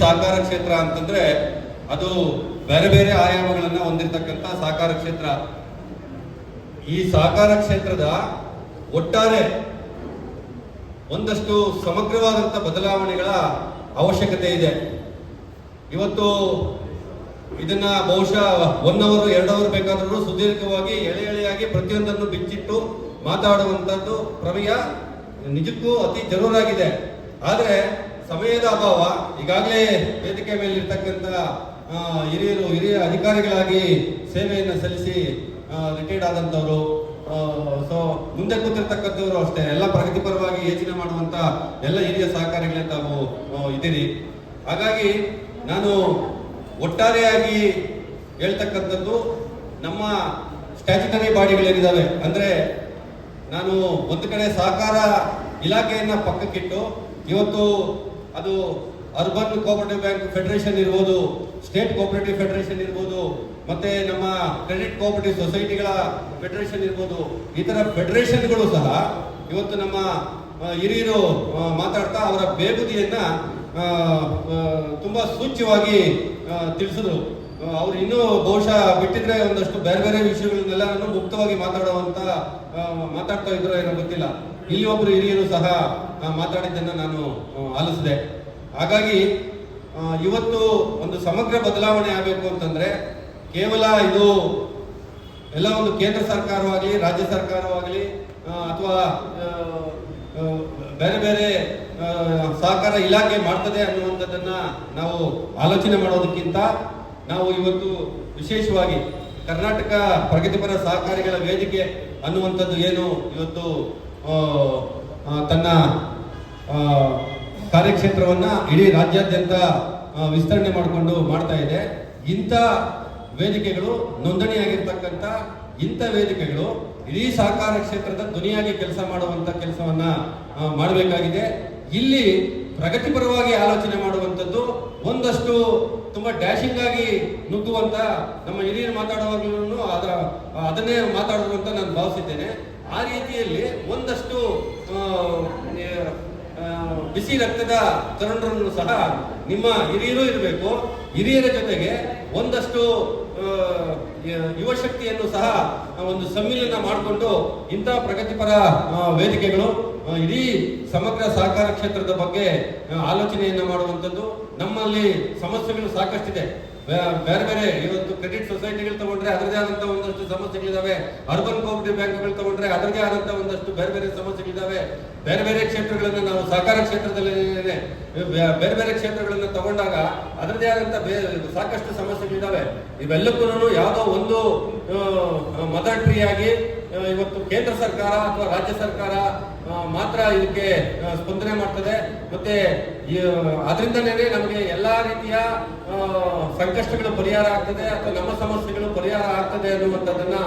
ಸಹಕಾರ ಕ್ಷೇತ್ರ ಅಂತಂದ್ರೆ ಅದು ಬೇರೆ ಬೇರೆ ಆಯಾಮಗಳನ್ನ ಹೊಂದಿರತಕ್ಕಂಥ ಸಹಕಾರ ಕ್ಷೇತ್ರ. ಈ ಸಹಕಾರ ಕ್ಷೇತ್ರದ ಒಟ್ಟಾರೆ ಒಂದಷ್ಟು ಸಮಗ್ರವಾದಂಥ ಬದಲಾವಣೆಗಳ ಅವಶ್ಯಕತೆ ಇದೆ. ಇವತ್ತು ಇದನ್ನ ಬಹುಶಃ ಒನ್ ಅವರ್ ಎರಡು ಅವರ್ ಬೇಕಾದರೂ ಸುದೀರ್ಘವಾಗಿ, ಎಳೆ ಎಳೆಯಾಗಿ ಪ್ರತಿಯೊಂದನ್ನು ಬಿಚ್ಚಿಟ್ಟು ಮಾತಾಡುವಂಥದ್ದು ಪ್ರಮೇಯ ನಿಜಕ್ಕೂ ಅತಿ ಜರೂರಾಗಿದೆ. ಆದರೆ ಸಮಯದ ಅಭಾವ ಈಗಾಗಲೇ ವೇದಿಕೆ ಮೇಲೆ ಇರ್ತಕ್ಕಂಥ ಆ, ಹಿರಿಯರು ಹಿರಿಯ ಅಧಿಕಾರಿಗಳಾಗಿ ಸೇವೆಯನ್ನು ಸಲ್ಲಿಸಿ ರಿಟೈರ್ಡ್ ಆದಂಥವರು ಸೊ ಮುಂದೆ ಕೂತಿರ್ತಕ್ಕಂಥವ್ರು ಅಷ್ಟೇ. ಎಲ್ಲ ಪ್ರಗತಿಪರವಾಗಿ ಯೋಚನೆ ಮಾಡುವಂತ ಎಲ್ಲ ಹಿರಿಯ ಸಹಕಾರಿಗಳೇ ತಾವು ಇದ್ದೀರಿ. ಹಾಗಾಗಿ ನಾನು ಒಟ್ಟಾರೆಯಾಗಿ ಹೇಳ್ತಕ್ಕಂಥದ್ದು ನಮ್ಮ ಸ್ಟ್ಯಾಚ್ಯುಟರಿ ಬಾಡಿಗಳೇನಿದ್ದಾವೆ ಅಂದ್ರೆ ನಾನು ಒಂದು ಕಡೆ ಸಹಕಾರ ಇಲಾಖೆಯನ್ನು ಪಕ್ಕಕ್ಕಿಟ್ಟು ಇವತ್ತು ಅದು ಅರ್ಬನ್ ಕೋಆಪರೇಟಿವ್ ಬ್ಯಾಂಕ್ ಫೆಡರೇಷನ್ ಇರ್ಬೋದು, ಸ್ಟೇಟ್ ಕೋಆಪರೇಟಿವ್ ಫೆಡರೇಷನ್ ಇರ್ಬೋದು, ಮತ್ತೆ ನಮ್ಮ ಕ್ರೆಡಿಟ್ ಕೋಆಪರೇಟಿವ್ ಸೊಸೈಟಿಗಳ ಫೆಡರೇಷನ್ ಇರ್ಬೋದು, ಈ ತರ ಫೆಡರೇಷನ್ಗಳು ಸಹ ಇವತ್ತು ನಮ್ಮ ಹಿರಿಯರು ಮಾತಾಡ್ತಾ ಅವರ ಬೇಗುದಿಯನ್ನ ತುಂಬಾ ಸೂಚ್ಯವಾಗಿ ತಿಳಿಸಿದ್ರು. ಅವ್ರು ಇನ್ನೂ ಬಹುಶಃ ಬಿಟ್ಟಿದ್ರೆ ಒಂದಷ್ಟು ಬೇರೆ ಬೇರೆ ವಿಷಯಗಳನ್ನೆಲ್ಲ ಮುಕ್ತವಾಗಿ ಮಾತಾಡುವಂತ ಮಾತಾಡ್ತಾ ಇದ್ರು ಏನೋ ಗೊತ್ತಿಲ್ಲ. ಇಲ್ಲಿ ಒಬ್ರು ಹಿರಿಯರು ಸಹ ಮಾತಾಡಿದ್ದನ್ನ ನಾನು ಆಲಿಸಿದೆ. ಹಾಗಾಗಿ ಇವತ್ತು ಒಂದು ಸಮಗ್ರ ಬದಲಾವಣೆ ಆಗಬೇಕು ಅಂತಂದ್ರೆ, ಕೇವಲ ಇದು ಎಲ್ಲ ಒಂದು ಕೇಂದ್ರ ಸರ್ಕಾರವಾಗಲಿ ರಾಜ್ಯ ಸರ್ಕಾರವಾಗಲಿ ಅಥವಾ ಬೇರೆ ಬೇರೆ ಸಹಕಾರ ಇಲಾಖೆ ಮಾಡ್ತದೆ ಅನ್ನುವಂಥದ್ದನ್ನ ನಾವು ಆಲೋಚನೆ ಮಾಡೋದಕ್ಕಿಂತ ನಾವು ಇವತ್ತು ವಿಶೇಷವಾಗಿ ಕರ್ನಾಟಕ ಪ್ರಗತಿಪರ ಸಹಕಾರಿಗಳ ವೇದಿಕೆ ಅನ್ನುವಂಥದ್ದು ಏನು ಇವತ್ತು ತನ್ನ ಕಾರ್ಯಕ್ಷೇತ್ರವನ್ನು ಇಡೀ ರಾಜ್ಯಾದ್ಯಂತ ವಿಸ್ತರಣೆ ಮಾಡಿಕೊಂಡು ಮಾಡ್ತಾ ಇದೆ. ಇಂಥ ವೇದಿಕೆಗಳು ನೋಂದಣಿಯಾಗಿರ್ತಕ್ಕಂಥ ಇಂಥ ವೇದಿಕೆಗಳು ಇಡೀ ಸಹಕಾರ ಕ್ಷೇತ್ರದ ಧ್ವನಿಯಾಗಿ ಕೆಲಸ ಮಾಡುವಂಥ ಕೆಲಸವನ್ನ ಮಾಡಬೇಕಾಗಿದೆ. ಇಲ್ಲಿ ಪ್ರಗತಿಪರವಾಗಿ ಆಲೋಚನೆ ಮಾಡುವಂಥದ್ದು ಒಂದಷ್ಟು ತುಂಬಾ ಡ್ಯಾಶಿಂಗ್ ಆಗಿ ನುಗ್ಗುವಂತ ನಮ್ಮ ಹಿರಿಯರು ಮಾತಾಡುವಾಗಲೂ ಅದರ ಅದನ್ನೇ ಮಾತಾಡೋದು ಅಂತ ನಾನು ಭಾವಿಸಿದ್ದೇನೆ. ಆ ರೀತಿಯಲ್ಲಿ ಒಂದಷ್ಟು ಬಿಸಿ ರಕ್ತದ ತರುಣರನ್ನು ಸಹ ನಿಮ್ಮ ಹಿರಿಯರು ಇರಬೇಕು. ಹಿರಿಯರ ಜೊತೆಗೆ ಒಂದಷ್ಟು ಯುವಶಕ್ತಿಯನ್ನು ಯುವ ಶಕ್ತಿಯನ್ನು ಸಹ ಒಂದು ಸಮ್ಮಿಲನ ಮಾಡಿಕೊಂಡು ಇಂಥ ಪ್ರಗತಿಪರ ವೇದಿಕೆಗಳು ಇಡೀ ಸಮಗ್ರ ಸಹಕಾರ ಕ್ಷೇತ್ರದ ಬಗ್ಗೆ ಆಲೋಚನೆಯನ್ನು ಮಾಡುವಂಥದ್ದು ನಮ್ಮಲ್ಲಿ ಸಮಸ್ಯೆಗಳು ಸಾಕಷ್ಟಿದೆ. ಬೇರೆ ಬೇರೆ ಇವತ್ತು ಕ್ರೆಡಿಟ್ ಸೊಸೈಟಿಗಳು ತಗೊಂಡ್ರೆ ಅದರದೇ ಆದಂತ ಒಂದಷ್ಟು ಸಮಸ್ಯೆಗಳಿದಾವೆ. ಅರ್ಬನ್ ಕೋಆಪರೇಟಿವ್ ಬ್ಯಾಂಕ್ಗಳು ತಗೊಂಡ್ರೆ ಅದರದೇ ಆದಂತ ಒಂದಷ್ಟು ಬೇರೆ ಬೇರೆ ಸಮಸ್ಯೆಗಳಿದಾವೆ. ಬೇರೆ ಬೇರೆ ಕ್ಷೇತ್ರಗಳನ್ನ ನಾವು ಸಹಕಾರ ಕ್ಷೇತ್ರದಲ್ಲಿ ಬೇರೆ ಬೇರೆ ಕ್ಷೇತ್ರಗಳನ್ನ ತಗೊಂಡಾಗ ಅದರದೇ ಆದಂತ ಸಾಕಷ್ಟು ಸಮಸ್ಯೆಗಳಿದಾವೆ. ಇವೆಲ್ಲಕ್ಕೂ ಯಾವುದೋ ಒಂದು ಮದರ್ ಟ್ರೀ ಆಗಿ ಇವತ್ತು ಕೇಂದ್ರ ಸರ್ಕಾರ ಅಥವಾ ರಾಜ್ಯ ಸರ್ಕಾರ ಮಾತ್ರ ಇದಕ್ಕೆ ಸ್ಪಂದನೆ ಮಾಡ್ತದೆ. ಮತ್ತೆ ಅದರಿಂದಲೇ ನಮಗೆ ಎಲ್ಲಾ ರೀತಿಯ ಸಂಕಷ್ಟಗಳು ಪರಿಹಾರ ಆಗ್ತದೆ ಅಥವಾ ನಮ್ಮ ಸಮಸ್ಯೆಗಳು ಪರಿಹಾರ ಆಗ್ತದೆ ಅನ್ನುವಂಥದ್ದನ್ನ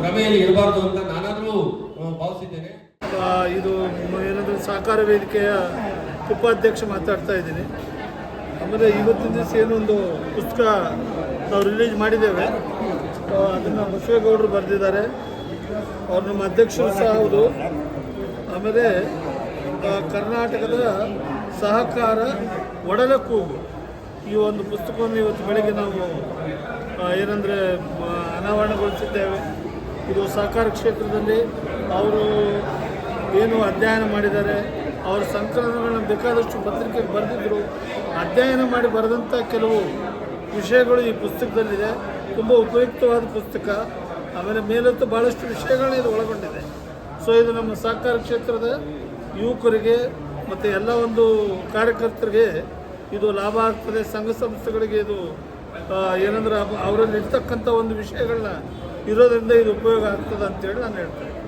ಭ್ರಮೆಯಲ್ಲಿ ಇರಬಾರ್ದು ಅಂತ ನಾನಾದರೂ ಭಾವಿಸಿದ್ದೇನೆ. ಇದು ಏನಂದ್ರೆ ಸಹಕಾರ ವೇದಿಕೆಯ ಉಪಾಧ್ಯಕ್ಷ ಮಾತಾಡ್ತಾ ಇದ್ದೀನಿ. ಆಮೇಲೆ ಇವತ್ತಿನ ದಿವಸ ಏನೊಂದು ಪುಸ್ತಕ ನಾವು ರಿಲೀಸ್ ಮಾಡಿದ್ದೇವೆ. ಅದನ್ನು ಬಸವೇಗೌಡರು ಬರೆದಿದ್ದಾರೆ. ಅವ್ರು ನಮ್ಮ ಅಧ್ಯಕ್ಷರು ಸಹ ಹೌದು. ಆಮೇಲೆ ಕರ್ನಾಟಕದ ಸಹಕಾರ ಒಡಲ ಕೂಗು ಈ ಒಂದು ಪುಸ್ತಕವನ್ನು ಇವತ್ತು ಬೆಳಗ್ಗೆ ನಾವು ಏನಂದರೆ ಅನಾವರಣಗೊಳಿಸಿದ್ದೇವೆ. ಇದು ಸಹಕಾರ ಕ್ಷೇತ್ರದಲ್ಲಿ ಅವರು ಏನು ಅಧ್ಯಯನ ಮಾಡಿದ್ದಾರೆ, ಅವರ ಸಂಕಲನಗಳನ್ನ ಬೇಕಾದಷ್ಟು ಪತ್ರಿಕೆಗೆ ಬರೆದಿದ್ದರು ಅಧ್ಯಯನ ಮಾಡಿ ಬರೆದಂಥ ಕೆಲವು ವಿಷಯಗಳು ಈ ಪುಸ್ತಕದಲ್ಲಿದೆ. ತುಂಬ ಉಪಯುಕ್ತವಾದ ಪುಸ್ತಕ. ಆಮೇಲೆ ಮೇಲಂತೂ ಭಾಳಷ್ಟು ವಿಷಯಗಳನ್ನ ಇದು ಒಳಗೊಂಡಿದೆ. ಸೊ ಇದು ನಮ್ಮ ಸಹಕಾರ ಕ್ಷೇತ್ರದ ಯುವಕರಿಗೆ ಮತ್ತು ಎಲ್ಲ ಒಂದು ಕಾರ್ಯಕರ್ತರಿಗೆ ಇದು ಲಾಭ ಆಗ್ತದೆ. ಸಂಘ ಸಂಸ್ಥೆಗಳಿಗೆ ಇದು ಏನಂದ್ರೆ ಅವ್- ಅವರಲ್ಲಿ ಇರ್ತಕ್ಕಂಥ ಒಂದು ವಿಷಯಗಳನ್ನ ಇರೋದ್ರಿಂದ ಇದು ಉಪಯೋಗ ಆಗ್ತದೆ ಅಂತೇಳಿ ನಾನು ಹೇಳ್ತೇನೆ.